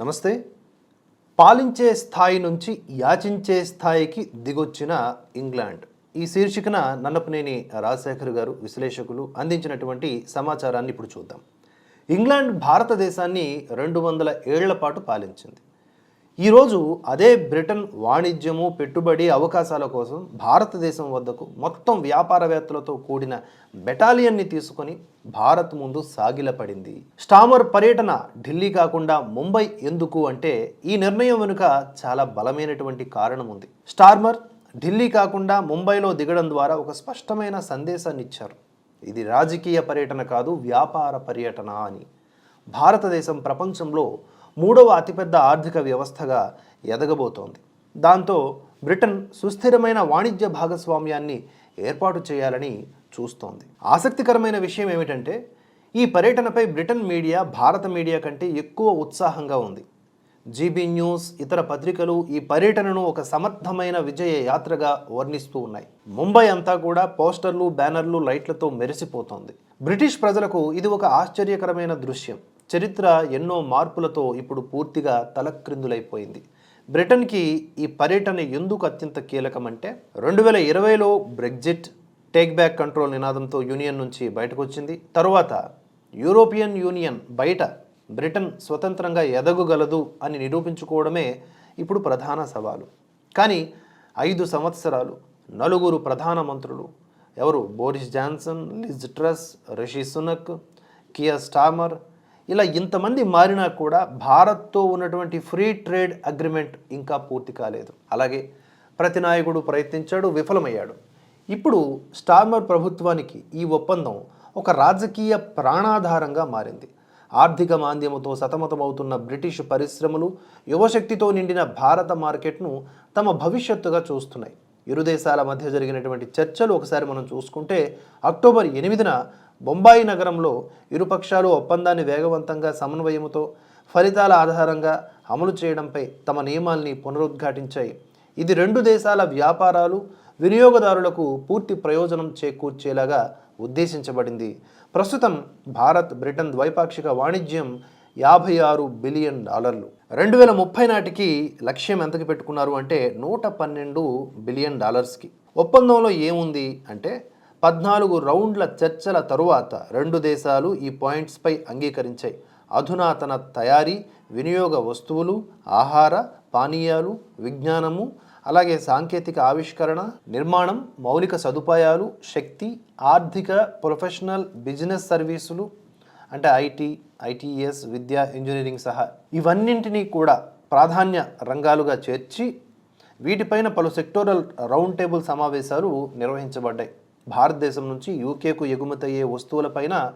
నమస్తే. పాలించే స్థాయి నుంచి యాచించే స్థాయికి దిగొచ్చిన ఇంగ్లాండ్. ఈ శీర్షికన నల్లపనేని రాజశేఖర్ గారు విశ్లేషకులు అందించినటువంటి సమాచారాన్ని ఇప్పుడు చూద్దాం. ఇంగ్లాండ్ భారతదేశాన్ని రెండు వందల ఏళ్ళ పాటు పాలించింది. ఈరోజు అదే బ్రిటన్ వాణిజ్యము పెట్టుబడి అవకాశాల కోసం భారతదేశం వద్దకు మొత్తం వ్యాపారవేత్తలతో కూడిన బెటాలియన్ని తీసుకొని భారత్ ముందు సాగిలపడింది. స్టామర్ పర్యటన ఢిల్లీ కాకుండా ముంబై ఎందుకు అంటే ఈ నిర్ణయం వెనుక చాలా బలమైనటువంటి కారణం ఉంది. స్టార్మర్ ఢిల్లీ కాకుండా ముంబైలో దిగడం ద్వారా ఒక స్పష్టమైన సందేశాన్ని ఇచ్చారు. ఇది రాజకీయ పర్యటన కాదు వ్యాపార పర్యటన అని. భారతదేశం ప్రపంచంలో మూడవ అతిపెద్ద ఆర్థిక వ్యవస్థగా ఎదగబోతోంది. దాంతో బ్రిటన్ సుస్థిరమైన వాణిజ్య భాగస్వామ్యాన్ని ఏర్పాటు చేయాలని చూస్తోంది. ఆసక్తికరమైన విషయం ఏమిటంటే ఈ పర్యటనపై బ్రిటన్ మీడియా భారత మీడియా కంటే ఎక్కువ ఉత్సాహంగా ఉంది. జీబీ న్యూస్ ఇతర పత్రికలు ఈ పర్యటనను ఒక సమర్థమైన విజయ యాత్రగా వర్ణిస్తూ ఉన్నాయి. ముంబై అంతా కూడా పోస్టర్లు బ్యానర్లు లైట్లతో మెరిసిపోతోంది. బ్రిటిష్ ప్రజలకు ఇది ఒక ఆశ్చర్యకరమైన దృశ్యం. చరిత్ర ఎన్నో మార్పులతో ఇప్పుడు పూర్తిగా తలక్రిందులైపోయింది. బ్రిటన్కి ఈ పర్యటన ఎందుకు అత్యంత కీలకమంటే రెండు వేల ఇరవైలో బ్రెగ్జిట్ టేక్ బ్యాక్ కంట్రోల్ నినాదంతో యూనియన్ నుంచి బయటకు వచ్చింది తరువాత యూరోపియన్ యూనియన్ బయట బ్రిటన్ స్వతంత్రంగా ఎదగగలదు అని నిరూపించుకోవడమే ఇప్పుడు ప్రధాన సవాలు. కానీ ఐదు సంవత్సరాలు నలుగురు ప్రధానమంత్రులు ఎవరు Boris Johnson Liz Truss Rishi Sunak Keir Starmer ఇలా ఇంతమంది మారినా కూడా భారత్తో ఉన్నటువంటి ఫ్రీ ట్రేడ్ అగ్రిమెంట్ ఇంకా పూర్తి కాలేదు. అలాగే ప్రతి నాయకుడు ప్రయత్నించాడు విఫలమయ్యాడు. ఇప్పుడు స్టార్మర్ ప్రభుత్వానికి ఈ ఒప్పందం ఒక రాజకీయ ప్రాణాధారంగా మారింది. ఆర్థిక మాంద్యముతో సతమతమవుతున్న బ్రిటిష్ పరిశ్రమలు యువశక్తితో నిండిన భారత మార్కెట్ను తమ భవిష్యత్తుగా చూస్తున్నాయి. ఇరు దేశాల మధ్య జరిగినటువంటి చర్చలు ఒకసారి మనం చూసుకుంటే అక్టోబర్ ఎనిమిదిన బొంబాయి నగరంలో ఇరుపక్షాలు ఒప్పందాన్ని వేగవంతంగా సమన్వయముతో ఫలితాల ఆధారంగా అమలు చేయడంపై తమ నియమాల్ని పునరుద్ఘాటించాయి. ఇది రెండు దేశాల వ్యాపారాలు వినియోగదారులకు పూర్తి ప్రయోజనం చేకూర్చేలాగా ఉద్దేశించబడింది. ప్రస్తుతం భారత్ బ్రిటన్ ద్వైపాక్షిక వాణిజ్యం యాభై ఆరు బిలియన్ డాలర్లు. రెండు వేల ముప్పై నాటికి లక్ష్యం ఎంతకి పెట్టుకున్నారు అంటే నూట పన్నెండు బిలియన్ డాలర్స్కి. ఒప్పందంలో ఏముంది అంటే పద్నాలుగు రౌండ్ల చర్చల తరువాత రెండు దేశాలు ఈ పాయింట్స్పై అంగీకరించాయి. అధునాతన తయారీ వినియోగ వస్తువులు ఆహార పానీయాలు విజ్ఞానము అలాగే సాంకేతిక ఆవిష్కరణ నిర్మాణం మౌలిక సదుపాయాలు శక్తి ఆర్థిక ప్రొఫెషనల్ బిజినెస్ సర్వీసులు అంటే ఐటీ ఐటీఎస్ విద్య ఇంజనీరింగ్ సహా ఇవన్నింటినీ కూడా ప్రాధాన్య రంగాలుగా చేర్చి వీటిపైన పలు సెక్టోరల్ రౌండ్ టేబుల్ సమావేశాలు నిర్వహించబడ్డాయి. భారతదేశం నుంచి యూకేకు ఎగుమతయ్యే వస్తువులపైన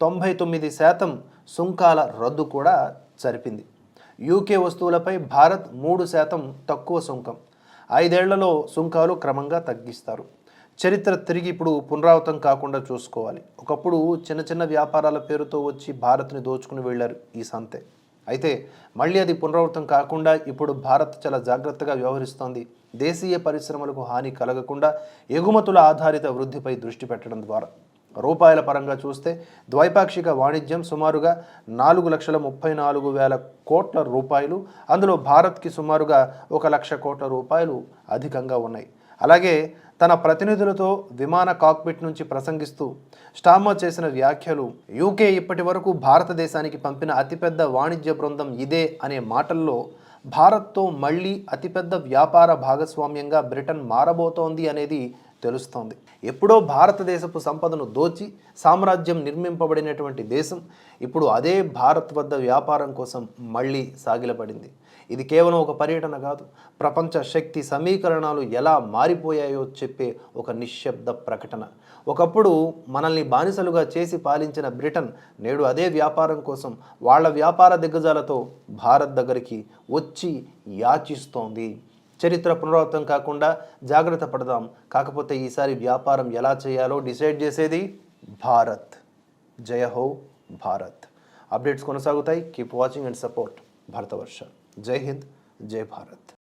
తొంభై తొమ్మిది శాతం సుంకాల రద్దు కూడా జరిపింది. యూకే వస్తువులపై భారత్ మూడు శాతం తక్కువ సుంకం. ఐదేళ్ళలో సుంకాలు క్రమంగా తగ్గిస్తారు. చరిత్ర తిరిగి ఇప్పుడు పునరావృతం కాకుండా చూసుకోవాలి. ఒకప్పుడు చిన్న చిన్న వ్యాపారాల పేరుతో వచ్చి భారత్ని దోచుకుని వెళ్ళారు ఈ సంతే. అయితే మళ్ళీ అది పునరావృతం కాకుండా ఇప్పుడు భారత్ చాలా జాగ్రత్తగా వ్యవహరిస్తోంది. దేశీయ పరిశ్రమలకు హాని కలగకుండా ఎగుమతుల ఆధారిత వృద్ధిపై దృష్టి పెట్టడం ద్వారా. రూపాయల పరంగా చూస్తే ద్వైపాక్షిక వాణిజ్యం సుమారుగా నాలుగు లక్షల ముప్పై నాలుగు వేల కోట్ల రూపాయలు అందులో భారత్కి సుమారుగా ఒక లక్ష కోట్ల రూపాయలు అధికంగా ఉన్నాయి. అలాగే తన ప్రతినిధులతో విమాన కాక్పిట్ నుంచి ప్రసంగిస్తూ స్టామర్ చేసిన వ్యాఖ్యలు యూకే ఇప్పటి వరకు భారతదేశానికి పంపిన అతిపెద్ద వాణిజ్య బృందం ఇదే అనే మాటల్లో భారత్తో మళ్ళీ అతిపెద్ద వ్యాపార భాగస్వామ్యంగా బ్రిటన్ మారబోతోంది అనేది తెలుస్తోంది. ఎప్పుడో భారతదేశపు సంపదను దోచి సామ్రాజ్యం నిర్మింపబడినటువంటి దేశం ఇప్పుడు అదే భారత్ వద్ద వ్యాపారం కోసం మళ్ళీ సాగిలపడింది. ఇది కేవలం ఒక పర్యటన కాదు ప్రపంచ శక్తి సమీకరణాలు ఎలా మారిపోయాయో చెప్పే ఒక నిశ్శబ్ద ప్రకటన. ఒకప్పుడు మనల్ని బానిసలుగా చేసి పాలించిన బ్రిటన్ నేడు అదే వ్యాపారం కోసం వాళ్ళ వ్యాపార దిగ్గజాలతో భారత్ దగ్గరికి వచ్చి యాచిస్తోంది. చరిత్ర పునరావృతం కాకుండా జాగ్రత్త పడదాం. కాకపోతే ఈసారి వ్యాపారం ఎలా చేయాలో డిసైడ్ చేసేది భారత్. జయ హో భారత్. అప్డేట్స్ కొనసాగుతాయి. Keep watching and support. Bharatavarsha జై హింద్. జై భారత్.